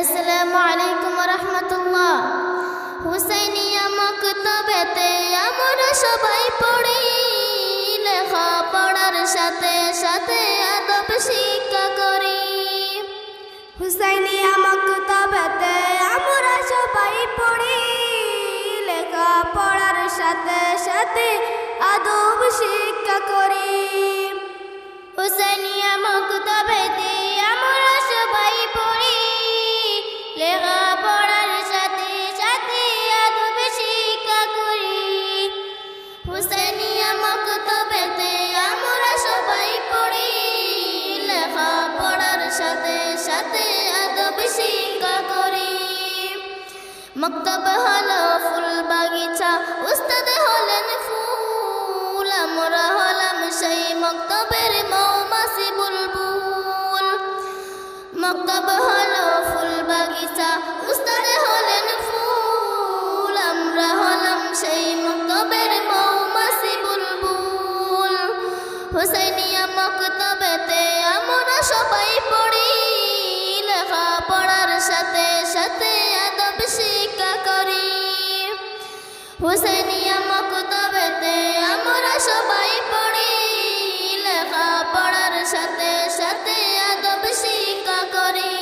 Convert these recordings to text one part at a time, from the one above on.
আসসালামু আলাইকুম রহমতুল্লাহ। হুসাইনিয়া মক্তবেতে আমরা সবাই পড়ি। লেখা পড়ার সাথে সাথে আদব শিক্ষা করি। হুসাইনিয়া মক্তবেতে আমরা সবাই পড়ি। লেখা পড়ার সাথে সাথে আদব শিক্ষা করি। হুসাইনিয়া মক্তবেতে সাথে আদব শিক্ষা করি। মক্তব হলো ফুল বাগিচা, উস্তাদ হলেন ফুল, আমরা হলাম সেই মক্তবের হুসাইনিয়া মক্তবেতে আমরা সবাই পড়ি লেখা পড়ার সাথে সাথে আদব শিক্ষা করি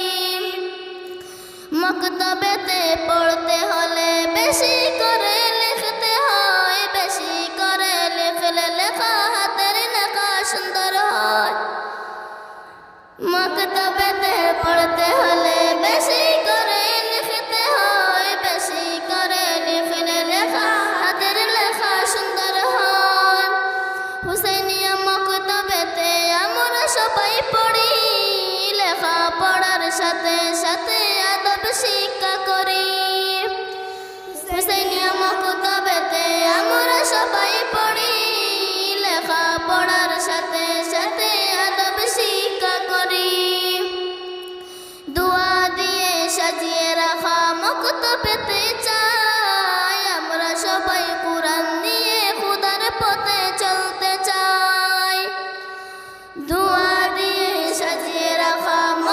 মক্তবেতে পড়তে হলে বেশি করে লিখতে হয় বেশি করে লিখলে লেখা হাতের লেখা সুন্দর হয় মক্তবেতে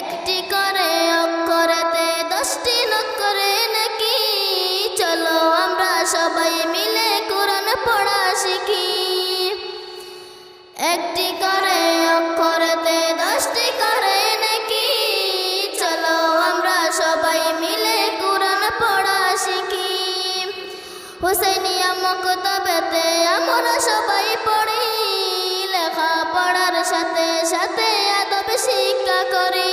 একটি করে অক্ষরেতে দশটি নক্ষরে নাকি? চলো আমরা সবাই মিলে কোরআন পড়া শিখি। একটি করে অক্ষরেতে দশটি করে নাকি? চলো আমরা সবাই মিলে কোরআন পড়া শিখি। হুসেনিয়া মক্তবেতে আমরা সবাই পড়ি। পড়ার সাথে সাথে আদব শিক্ষা করি।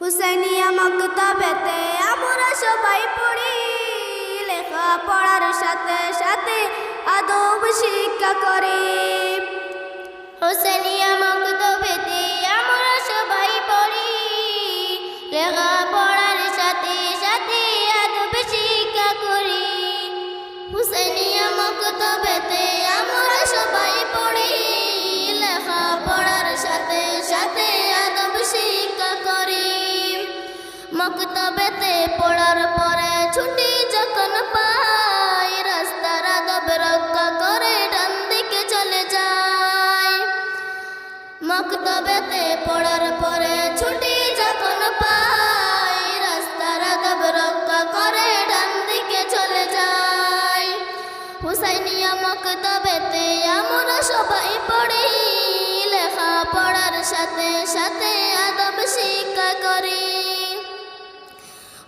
হুসাইনিয়া মক্তবেতে আমরা সবাই পড়ি। লেখা পড়ার সাথে সাথে আদব শিক্ষা করি। হোসেনিয়া মক্তবেতে পড়ি লেখা পড়ার সাথে সাথে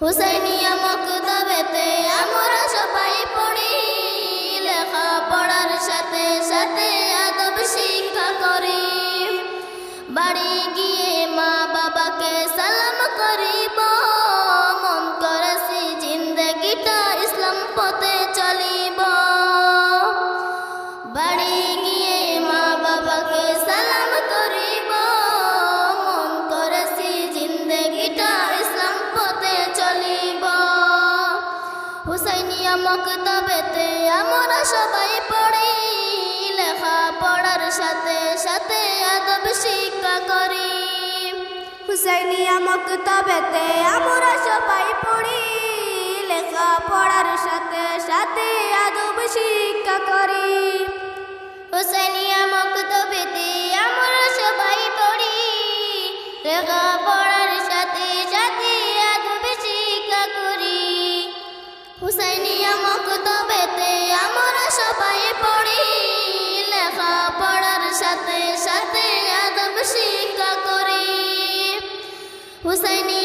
হুসাইনিয়া মক্তবেতে আমরা সবাই পড়ি। সবাই পড়ি লেখা পড়ার সাথে সাথে আদব শিক্ষা করি। হুসাইনিয়া মক্তবেতে আমরা সবাই পড়ি লেখা পড়ার সাথে সাথে আদব শিক্ষা করি। হুসাইনিয়া তবেতে আমরা সবাই পড়ি। লেখা পড়ার সাথে সাথে আদব শিক্ষা করি। হুসাইনিয়া